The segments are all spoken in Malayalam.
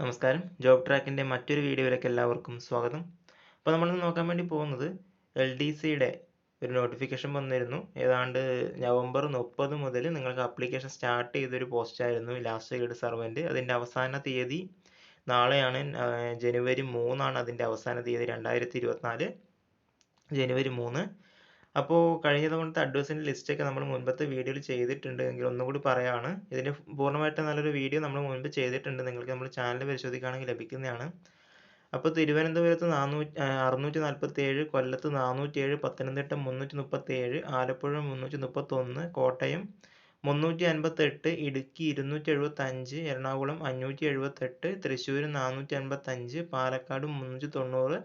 നമസ്കാരം. ജോബ് ട്രാക്കിന്റെ മറ്റൊരു വീഡിയോയിലേക്ക് എല്ലാവർക്കും സ്വാഗതം. അപ്പോൾ നമ്മൾ നോക്കാൻ വേണ്ടി പോകുന്നത് എൽ ഡി സിയുടെ ഒരു നോട്ടിഫിക്കേഷൻ വന്നിരുന്നു. ഏതാണ്ട് നവംബർ മുപ്പത് മുതൽ നിങ്ങൾക്ക് അപ്ലിക്കേഷൻ സ്റ്റാർട്ട് ചെയ്തൊരു പോസ്റ്റായിരുന്നു ലാസ്റ്റ് ഗ്രേഡ് സർവന്റ് അതിന്റെ അവസാന തീയതി നാളെയാണ് ജനുവരി മൂന്നാണ് അതിന്റെ അവസാന തീയതി രണ്ടായിരത്തി ഇരുപത്തിനാല് ജനുവരി മൂന്ന്. അപ്പോൾ കഴിഞ്ഞ തവണത്തെ അഡ്വേഴ്സിന്റെ ലിസ്റ്റൊക്കെ നമ്മൾ മുൻപത്തെ വീഡിയോയിൽ ചെയ്തിട്ടുണ്ട് എങ്കിൽ ഒന്നുകൂടി പറയാണ്. ഇതിന്റെ പൂർണമായിട്ട് നല്ലൊരു വീഡിയോ നമ്മൾ മുൻപ് ചെയ്തിട്ടുണ്ട്. നിങ്ങൾക്ക് നമ്മൾ ചാനൽ പരിശോധിക്കുകയാണെങ്കിൽ ലഭിക്കുന്നതാണ്. അപ്പോൾ തിരുവനന്തപുരത്ത് നാനൂറ്റി അറുന്നൂറ്റി നാൽപ്പത്തി ഏഴ് കൊല്ലത്ത് നാനൂറ്റി ഏഴ് പത്തനംതിട്ട മുന്നൂറ്റി മുപ്പത്തി ഏഴ് ആലപ്പുഴ മുന്നൂറ്റി മുപ്പത്തൊന്ന് കോട്ടയം മുന്നൂറ്റി അൻപത്തെട്ട് ഇടുക്കി ഇരുന്നൂറ്റി എഴുപത്തഞ്ച് എറണാകുളം അഞ്ഞൂറ്റി എഴുപത്തെട്ട് തൃശ്ശൂർ നാനൂറ്റി അൻപത്തഞ്ച് പാലക്കാട് മുന്നൂറ്റി തൊണ്ണൂറ്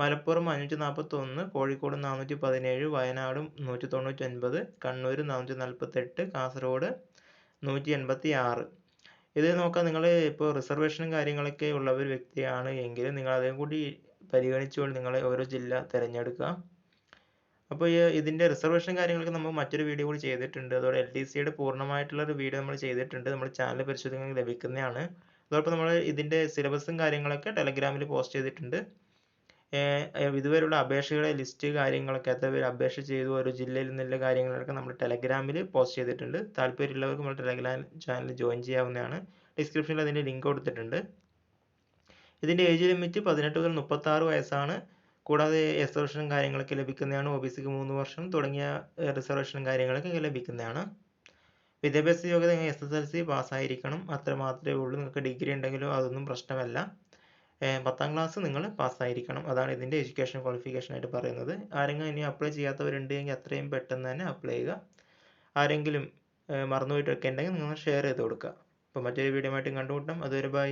മലപ്പുറം അഞ്ഞൂറ്റി നാൽപ്പത്തൊന്ന് കോഴിക്കോട് നാനൂറ്റി പതിനേഴ് വയനാട് നൂറ്റി തൊണ്ണൂറ്റി ഒൻപത് കണ്ണൂർ നാനൂറ്റി നാൽപ്പത്തെട്ട് കാസർഗോഡ് നൂറ്റി എൺപത്തി ആറ് ഇത് നോക്കാം നിങ്ങൾ ഇപ്പോൾ റിസർവേഷനും കാര്യങ്ങളൊക്കെ ഉള്ള ഒരു വ്യക്തിയാണ് എങ്കിൽ നിങ്ങൾ അതേ കൂടി പരിഗണിച്ചുകൊണ്ട് നിങ്ങൾ ഓരോ ജില്ല തിരഞ്ഞെടുക്കുക. അപ്പോൾ ഈ ഇതിന്റെ റിസർവേഷൻ കാര്യങ്ങളൊക്കെ നമ്മൾ മറ്റൊരു വീഡിയോ കൂടി ചെയ്തിട്ടുണ്ട്. അതോടെ എൽ ഡി സിയുടെ പൂർണമായിട്ടുള്ള ഒരു വീഡിയോ നമ്മൾ ചെയ്തിട്ടുണ്ട്. നമ്മൾ ചാനൽ പരിശോധിക്കാൻ ലഭിക്കുന്നതാണ്. അതോടൊപ്പം നമ്മൾ ഇതിന്റെ സിലബസും കാര്യങ്ങളൊക്കെ ടെലഗ്രാമിൽ പോസ്റ്റ് ചെയ്തിട്ടുണ്ട്. ഇതുവരെയുള്ള അപേക്ഷകളുടെ ലിസ്റ്റ് കാര്യങ്ങളൊക്കെ എത്ര അപേക്ഷ ചെയ്തു ഓരോ ജില്ലയിൽ നിന്നുള്ള കാര്യങ്ങളൊക്കെ നമ്മൾ ടെലഗ്രാമിൽ പോസ്റ്റ് ചെയ്തിട്ടുണ്ട്. താല്പര്യമുള്ളവർക്ക് നമ്മൾ ടെലഗ്രാം ചാനൽ ജോയിൻ ചെയ്യാവുന്നതാണ്. ഡിസ്ക്രിപ്ഷനിൽ അതിന്റെ ലിങ്ക് കൊടുത്തിട്ടുണ്ട്. ഇതിന്റെ ഏജ് ലിമിറ്റ് പതിനെട്ട് മുതൽ മുപ്പത്താറ് വയസ്സാണ്. കൂടാതെ റിസർവേഷനും കാര്യങ്ങളൊക്കെ ലഭിക്കുന്നതാണ്. ഒ ബി സിക്ക് മൂന്ന് വർഷം തുടങ്ങിയ റിസർവേഷനും കാര്യങ്ങളൊക്കെ ലഭിക്കുന്നതാണ്. വിദ്യാഭ്യാസ യോഗ്യത എസ് എസ് എൽ സി പാസ്സായിരിക്കണം. അത്ര മാത്രമേ ഉള്ളൂ. നിങ്ങൾക്ക് ഡിഗ്രി ഉണ്ടെങ്കിലോ അതൊന്നും പ്രശ്നമല്ല. പത്താം ക്ലാസ് നിങ്ങൾ പാസ്സായിരിക്കണം. അതാണ് ഇതിന്റെ എഡ്യൂക്കേഷൻ ക്വാളിഫിക്കേഷൻ ആയിട്ട് പറയുന്നത്. ആരെങ്കിലും ഇനി അപ്ലൈ ചെയ്യാത്തവരുണ്ടെങ്കിൽ അത്രയും പെട്ടെന്ന് തന്നെ അപ്ലൈ ചെയ്യുക. ആരെങ്കിലും മറന്നുപോയിട്ടൊക്കെ ഉണ്ടെങ്കിൽ നിങ്ങൾ ഷെയർ ചെയ്ത് കൊടുക്കുക. അപ്പോൾ മറ്റൊരു വീഡിയോ ആയിട്ട് കണ്ടുമുട്ടാം. അതുവരെ ബൈ